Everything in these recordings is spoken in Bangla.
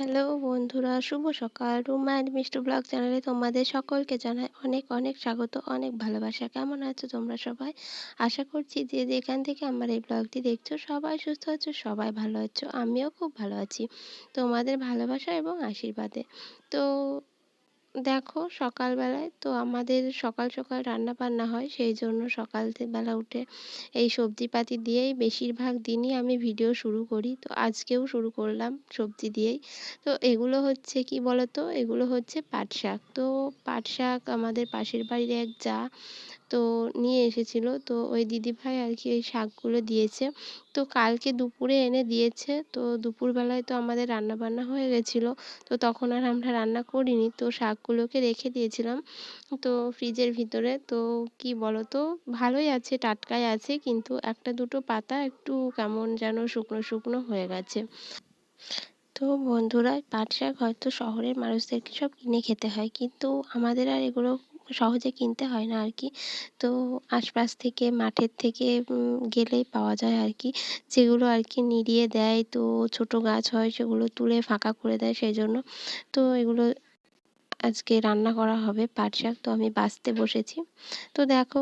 হ্যালো বন্ধুরা, শুভ সকাল। রুমা অ্যান্ড মিষ্টু ব্লগ চ্যানেলে তোমাদের সকলকে জানাই অনেক অনেক স্বাগত, অনেক ভালোবাসা। কেমন আছো তোমরা সবাই? আশা করছি যে যেখান থেকে আমার এই ব্লগটি দেখছ সবাই সুস্থ আছো, সবাই ভালো আছো। আমিও খুব ভালো আছি তোমাদের ভালোবাসা এবং আশীর্বাদে। তো দেখো সকালবেলায় তো আমাদের সকাল সকাল রান্না বান্না হয়, সেই জন্য সকালবেলা উঠে এই সবজিপাতি দিয়েই বেশিরভাগ দিনই আমি ভিডিও শুরু করি। তো আজকেও শুরু করলাম সবজি দিয়েই। তো এগুলো হচ্ছে কি বলতো? এগুলো হচ্ছে পাট শাক তো পাট শাক আমাদের পাশের বাড়ির এক যা তো নিয়ে এসেছিল। তো ওই দিদিভাই আর কি ওই শাকগুলো দিয়েছে। তো কালকে দুপুরে এনে দিয়েছে। তো দুপুরবেলায় তো আমাদের রান্না বান্না হয়ে গেছিল। তো তখন আর আমরা রান্না করিনি। তো শাকগুলোকে রেখে দিয়েছিলাম। তো ফ্রিজের ভিতরে। তো কি বলো তো ভালোই আছে, টাটকাই আছে। কিন্তু একটা দুটো পাতা একটু কেমন যেন শুকনো শুকনো হয়ে গেছে। তো বন্ধুরা, পাট শাক হয়তো শহরের মানুষদেরকে সব কিনে খেতে হয়। কিন্তু আমাদের আর এগুলো সহজে কিনতে হয় না আর কি তো আশপাশ থেকে, মাঠের থেকে গেলেই পাওয়া যায় আর কি যেগুলো আর কি নিড়িয়ে দেয়, তো ছোট গাছ হয়, সেগুলো তুলে ফাঁকা করে দেয় সেই জন্য তো এগুলো আজকে রান্না করা হবে পাট শাক, তো আমি বাছতে বসেছি। তো দেখো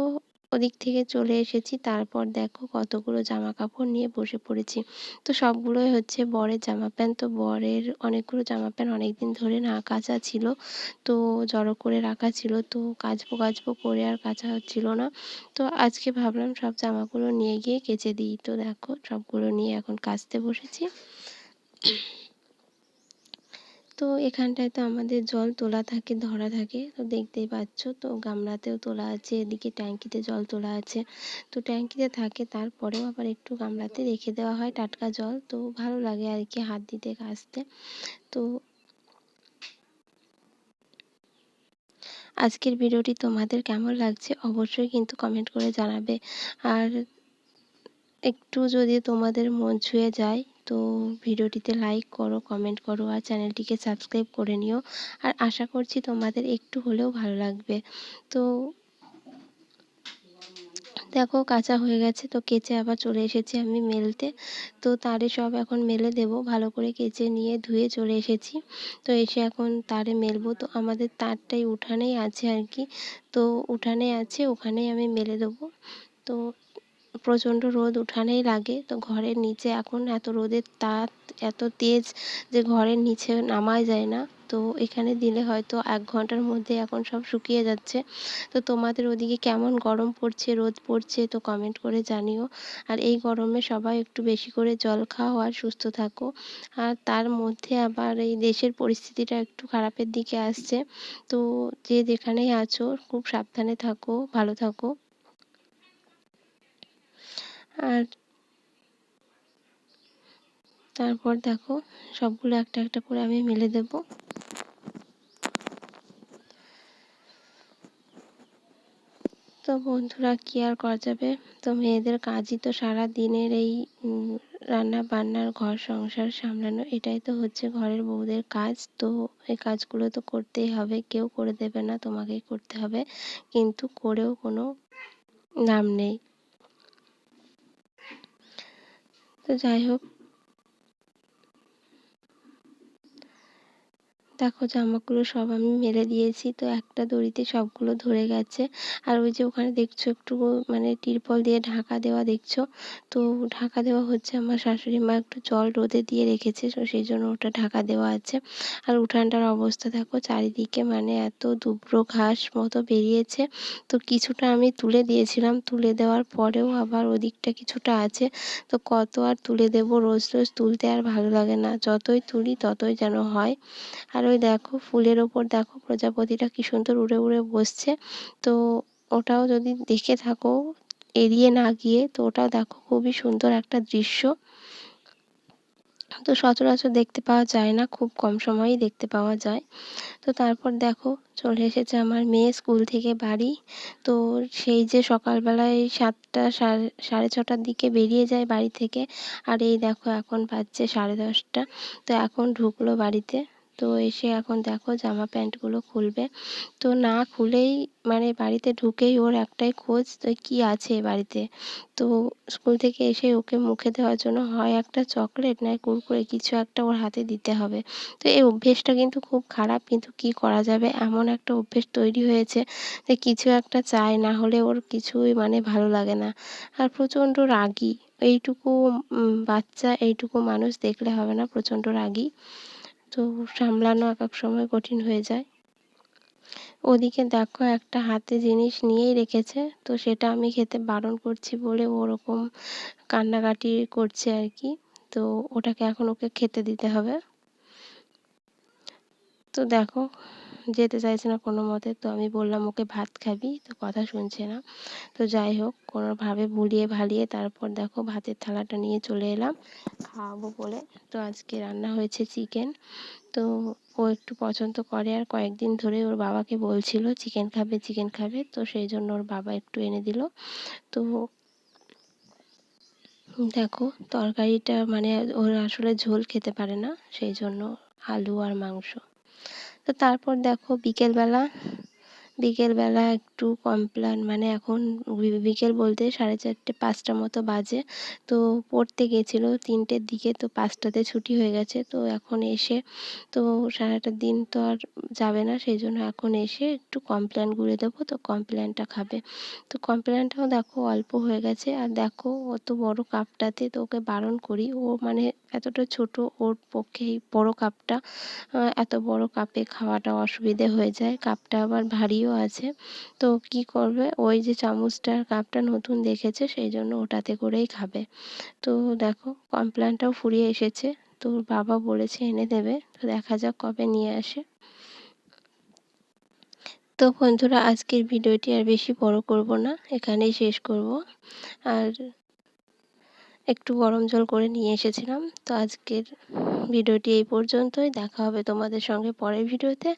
ওদিক থেকে চলে এসেছি। তারপর দেখো কতগুলো জামা কাপড় নিয়ে বসে পড়েছি। তো সবগুলোই হচ্ছে বরের জামা প্যান্ট তো বরের অনেকগুলো জামা প্যান্ট অনেক দিন ধরে না কাচা ছিল। তো জড়ো করে রাখা ছিল। তো কাচবো কাচবো করে আর কাচা হচ্ছিল না। তো আজকে ভাবলাম সব জামাগুলো নিয়ে গিয়ে কেচে দিই। তো দেখো সবগুলো নিয়ে এখন কাচতে বসেছি। তো এখানটায় তো আমাদের জল তোলা থাকে, ধরা থাকে। তো দেখতেই পাচ্ছ, তো গামলাতেও তোলা আছে, এদিকে ট্যাঙ্কিতে জল তোলা আছে। তো ট্যাঙ্কিতে থাকে, তারপরেও আবার একটু গামলাতে রেখে দেওয়া হয় টাটকা জল। তো ভালো লাগে আর কি হাত দিতে, কাচতে। তো আজকের ভিডিওটি তোমাদের কেমন লাগছে অবশ্যই কিন্তু কমেন্ট করে জানাবে। আর একটু যদি তোমাদের মন ছুঁয়ে যায়, তো ভিডিওটিতে লাইক করো কমেন্ট করো আর চ্যানেলটিকে সাবস্ক্রাইব করে নিও। আর আশা করছি তোমাদের একটু হলেও ভালো লাগবে। তো দেখো কাঁচা হয়ে গেছে, তো কেচে আবার চলে এসেছি আমি মেলতে। তো তারে সব এখন মেলে দেব, ভালো করে কেচে নিয়ে ধুয়ে চলে এসেছি। তো এসে এখন তারে মেলবো। তো আমাদের তারটাই উঠানেই আছে আর কি। তো উঠানে আছে, ওখানেই আমি মেলে দেবো। তো প্রচণ্ড রোদ উঠানেই লাগে। তো ঘরের নিচে এখন এত রোদের তাপ এত তেজ যে ঘরের নিচে নামাই যায় না। তো এখানে দিলে হয়তো এক ঘণ্টার মধ্যে এখন সব শুকিয়ে যাচ্ছে। তো তোমাদের ওদিকে কেমন গরম পড়ছে, রোদ পড়ছে, তো কমেন্ট করে জানিও। আর এই গরমে সবাই একটু বেশি করে জল খাও আর সুস্থ থাকো। আর তার মধ্যে আবার এই দেশের পরিস্থিতিটা একটু খারাপের দিকে আসছে। তো যে যেখানেই আছো, খুব সাবধানে থাকো, ভালো থাকো। আর তারপর দেখো সবগুলো একটা একটা করে আমি মেলে দেব। তো বন্ধুরা, কি আর করা যাবে? তো মেয়েদের কাজই তো সারা দিনের এই রান্না বান্নার, ঘর সংসার সামলানো, এটাই তো হচ্ছে ঘরের বউদের কাজ। তো এই কাজগুলো তো করতেই হবে, কেউ করে দেবে না, তোমাকেই করতে হবে। কিন্তু করেও কোনো নাম নেই। তো যাই হোক দেখো জামাগুলো সব আমি মেলে দিয়েছি। তো একটা দড়িতে সবগুলো ধরে গেছে। আর ওই যে ওখানে দেখছ একটু মানে তিরপল দিয়ে ঢাকা দেওয়া দেখছ? তো ঢাকা দেওয়া হচ্ছে আমার শাশুড়ি মা একটু জল রোদে দিয়ে রেখেছে। তো সেই জন্য ওটা ঢাকা দেওয়া আছে। আর উঠানটার অবস্থা দেখো চারিদিকে মানে এত দুব্রো ঘাস মতো বেরিয়েছে। তো কিছুটা আমি তুলে দিয়েছিলাম। তুলে দেওয়ার পরেও আবার ওদিকটা কিছুটা আছে। তো কত আর তুলে দেবো রোজ রোজ তুলতে আর ভালো লাগে না। যতই তুলি ততই যেন হয়। আর ওই দেখো, ফুলের ওপর দেখো, প্রজাপতিটা কি সুন্দর উড়ে উড়ে বসছে। তো ওটাও যদি দেখে থাকো, এড়িয়ে না গিয়ে, তো ওটাও দেখো খুবই সুন্দর একটা দৃশ্য। তো সচরাচর দেখতে পাওয়া যায় না, খুব কম সময়ই দেখতে পাওয়া যায়। তো তারপর দেখো, চলে এসেছে আমার মেয়ে স্কুল থেকে বাড়ি। তো সেই যে সকালবেলায় সাতটা সাড়ে সাড়ে ছটার দিকে বেরিয়ে যায় বাড়ি থেকে। আর এই দেখো, এখন বাজছে সাড়ে দশটা। তো এখন ঢুকলো বাড়িতে। তো এসে এখন দেখো জামা প্যান্টগুলো খুলবে। তো না খুলেই মানে বাড়িতে ঢুকেই ওর একটাই খোঁজ তো কী আছে বাড়িতে। তো স্কুল থেকে এসে ওকে মুখে দেওয়ার জন্য হয় একটা চকলেট নয় কুরকুরে কিছু একটা ওর হাতে দিতে হবে। তো এই অভ্যেসটা কিন্তু খুব খারাপ, কিন্তু কি করা যাবে? এমন একটা অভ্যেস তৈরি হয়েছে যে কিছু একটা চায়, না হলে ওর কিছুই মানে ভালো লাগে না। আর প্রচণ্ড রাগী। এইটুকু বাচ্চা, এইটুকু মানুষ দেখলে হবে না প্রচণ্ড রাগী। তো সামলানো এক এক সময় কঠিন হয়ে যায়। ওদিকে দেখো একটা হাতে জিনিস নিয়েই রেখেছে, তো সেটা আমি খেতে বারণ করছি বলে ওরকম কান্নাকাটি করছে আর কি। তো ওটাকে এখন ওকে খেতে দিতে হবে। তো দেখো যেতে চাইছে না কোনো মতে, তো আমি বললাম, ওকে ভাত খাবি, তো কথা শুনছে না। তো যাই হোক, কোনোভাবে ভুলিয়ে ভালিয়ে তারপর দেখো ভাতের থালাটা নিয়ে চলে এলাম খাওয়াবো বলে। তো আজকে রান্না হয়েছে চিকেন। তো ও একটু পছন্দ করে আর কয়েকদিন ধরে ওর বাবাকে বলছিল, চিকেন খাবে চিকেন খাবে। তো সেই জন্য ওর বাবা একটু এনে দিল। তো দেখো, তরকারিটা মানে ওর আসলে ঝোল খেতে পারে না, সেই জন্য আলু আর মাংস। তো তারপর দেখো বিকেলবেলা বিকেলবেলা একটু কমপ্লেন মানে এখন বিকেল বলতে সাড়ে চারটে, পাঁচটা মতো বাজে। তো পড়তে গেছিল, তিনটের দিকে তো পাঁচটাতে ছুটি হয়ে গেছে, তো এখন এসে, তো সারাটা দিন তো আর যাবে না, সেই জন্য এখন এসে একটু কমপ্লেন গুলে দেবো, তো কমপ্লেনটা খাবে। তো কমপ্লেনটাও দেখো অল্প হয়ে গেছে, আর দেখো অত বড় কাপটাতে তো ওকে বারণ করি, ও মানে এতটা ছোট, ওর পক্ষে এই বড় কাপটা এত বড় কাপে খাওয়াটা অসুবিধে হয়ে যায়। কাপটা আবার ভারীও আছে। তো কি করবে? ওই যে চামচটার কাপটা নতুন দেখেছে, সেই জন্য ওটাতে করেই খাবে। তো দেখো কমপ্লেনটাও ফুরিয়ে এসেছে। তো বাবা বলেছে এনে দেবে। তো দেখা যাক কবে নিয়ে আসে। তো বন্ধুরা, আজকের ভিডিওটি আর বেশি বড় করব না। এখানেই শেষ করব। আর একটু গরম জল করে নিয়ে এসেছিলাম। তো আজকের ভিডিওটি এই পর্যন্তই। দেখা হবে তোমাদের সঙ্গে পরের ভিডিওতে।